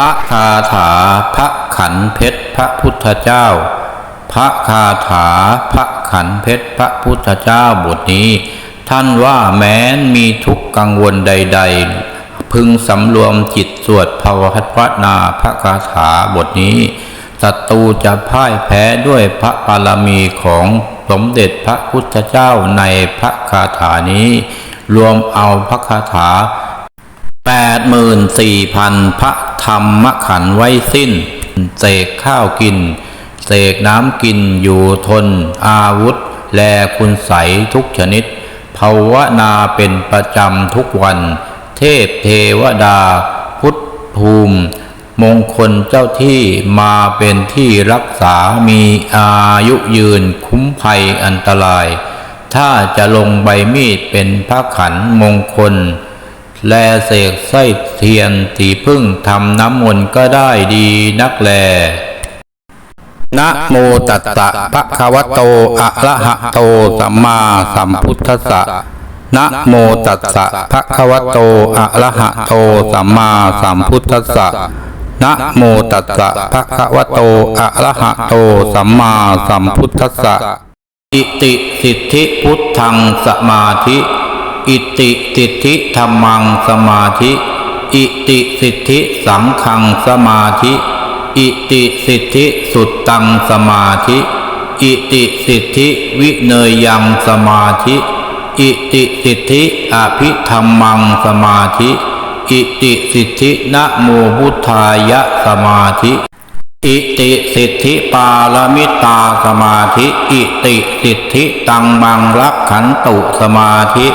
พระคาถาพระขันเพชรพระพุทธเจ้า พระคาถาพระขันเพชรพระพุทธเจ้าบทนี้ ท่านว่าแม้นมีทุกข์กังวลใด ๆ พึงสำรวมจิตสวดภาวพัฒนาพระคาถาบทนี้ศัตรูจะพ่ายแพ้ด้วยพระบารมีของสมเด็จพระพุทธเจ้าในพระคาถานี้ รวมเอาพระคาถา แปดหมื่นสี่พันพระธรรมขันไว้สิ้น เสกข้าวกิน เสกน้ำกินอยู่ทน อาวุธ แลคุณใสยทุกชนิด ภาวนาเป็นประจำทุกวัน เทพเทวดา พุทธภูมิ มงคลเจ้าที่มาเป็นที่รักษามีอายุยืนคุ้มภัยอันตราย ถ้าจะลงใบมีดเป็นพระขันมงคล แลเสกไส้เทียนที่พึ่งทำน้ำมนต์ก็ได้ดีนักแลนะโมตัสสะภะคะวะโต อะระหะโต สัมมาสัมพุทธัสสะนะโมตัสสะภะคะวะโต อะระหะโต สัมมาสัมพุทธัสสะนะโมตัสสะภะคะวะโต อะระหะโต สัมมาสัมพุทธัสสะอิติสิทธิพุทธังสมาธิ อิติสิทธิธรรมังสมาธิ อิติสิทธิสังฆังสมาธิ อิติสิทธิสุตตังสมาธิ อิติสิทธิวิเนยยังสมาธิ อิติสิทธิอภิธรรมังสมาธิ อิติสิทธินะโมพุทธายะสมาธิอิติสิทธิปาลมิตาสมาธิ อิติสิทธิตังมังรักขันตุสมาธิ